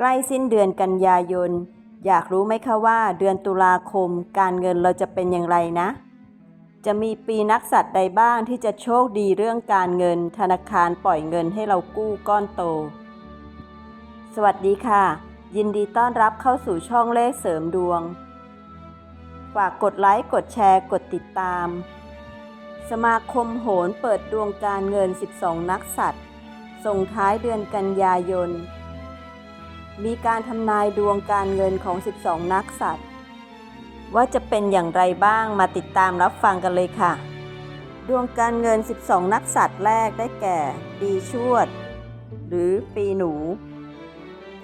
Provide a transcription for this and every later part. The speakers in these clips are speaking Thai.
ใกล้สิ้นเดือนกันยายน อยากรู้ไหมคะว่าเดือนตุลาคมการเงินเราจะเป็นอย่างไรนะ จะมีปีนักสัตว์ใดบ้างที่จะโชคดีเรื่องการเงิน ธนาคารปล่อยเงินให้เรากู้ก้อนโต สวัสดีค่ะ ยินดีต้อนรับเข้าสู่ช่องเลขเสริมดวง ฝากกดไลค์ กดแชร์ กดติดตาม สมาคมโหรเปิดดวงการเงิน 12 นักสัตว์ส่งท้ายเดือนกันยายน มีการทำนายดวงการเงินของ 12 นักสัตว์ ว่าจะเป็นอย่างไรบ้างมาติดตามรับฟังกันเลยค่ะ ดวงการเงิน 12 นักสัตว์แรกได้แก่ ปีชวด หรือปีหนู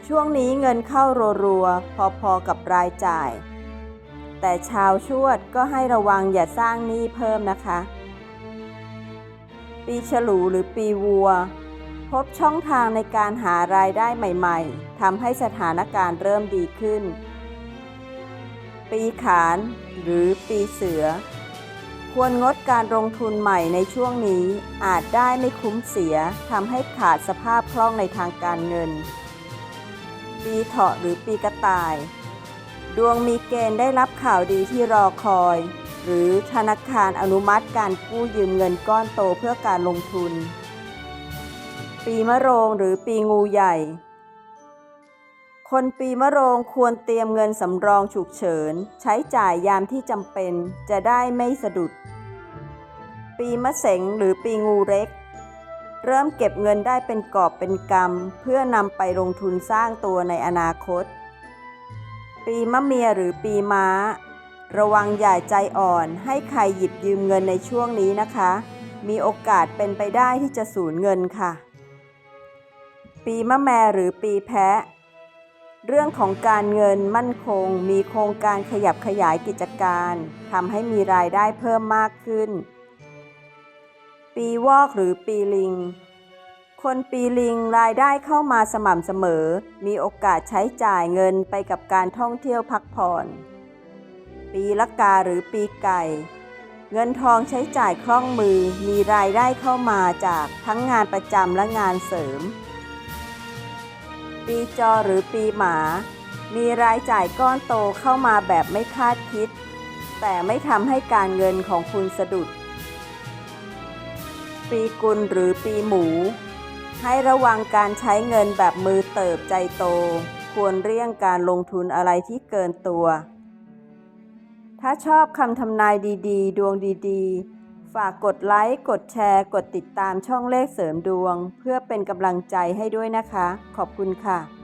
ช่วงนี้เงินเข้ารัวๆ พอๆกับรายจ่าย แต่ชาวชวดก็ให้ระวังอย่าสร้างหนี้เพิ่มนะคะ ปีฉลูหรือปีวัว พบช่องทางในการหารายได้ใหม่ๆทำให้สถานการณ์เริ่มดีขึ้น ปีขานหรือปีเสือ ควรงดการลงทุนใหม่ในช่วงนี้อาจได้ไม่คุ้มเสียทำให้ขาดสภาพคล่องในทางการเงิน ปีเถาะหรือปีกระต่าย ดวงมีเกณฑ์ได้รับข่าวดีที่รอคอย หรือธนาคารอนุมัติการกู้ยืมเงินก้อนโตเพื่อการลงทุน ปีมะโรงหรือปีงูใหญ่ คนปีมะโรงควรเตรียมเงินสำรองฉุกเฉิน ใช้จ่ายยามที่จำเป็นจะได้ไม่สะดุด ปีมะเสงหรือปีงูเล็ก เริ่มเก็บเงินได้เป็นกอบเป็นกำเพื่อนำไปลงทุนสร้างตัวในอนาคต ปีมะเมียหรือปีม้า ระวังอย่าใจอ่อนให้ใครหยิบยืมเงินในช่วงนี้นะคะมีโอกาสเป็นไปได้ที่จะสูญเงินค่ะ ปีมะแมหรือปีแพะ เรื่องของการเงินมั่นคง มีโครงการขยับขยายกิจการทำให้มีรายได้เพิ่มมากขึ้น ปีวอกหรือปีลิง คนปีลิงรายได้เข้ามาสม่ำเสมอ มีโอกาสใช้จ่ายเงินไปกับการท่องเที่ยวพักผ่อน ปีละกาหรือปีไก่เงินทองใช้จ่ายคล่องมือมีรายได้เข้ามาจากทั้งงานประจำและงานเสริม ปีจอหรือปีหมา มีรายจ่ายก้อนโตเข้ามาแบบไม่คาดคิด แต่ไม่ทำให้การเงินของคุณสะดุด ปีกุลหรือปีหมู ให้ระวังการใช้เงินแบบมือเติบใจโต ควรเลี่ยงการลงทุนอะไรที่เกินตัว ถ้าชอบคำทำนายดีๆ ดวงดีๆ ฝากกดไลค์ กดแชร์ กดติดตามช่องเลขเสริมดวง เพื่อเป็นกำลังใจให้ด้วยนะคะ ขอบคุณค่ะ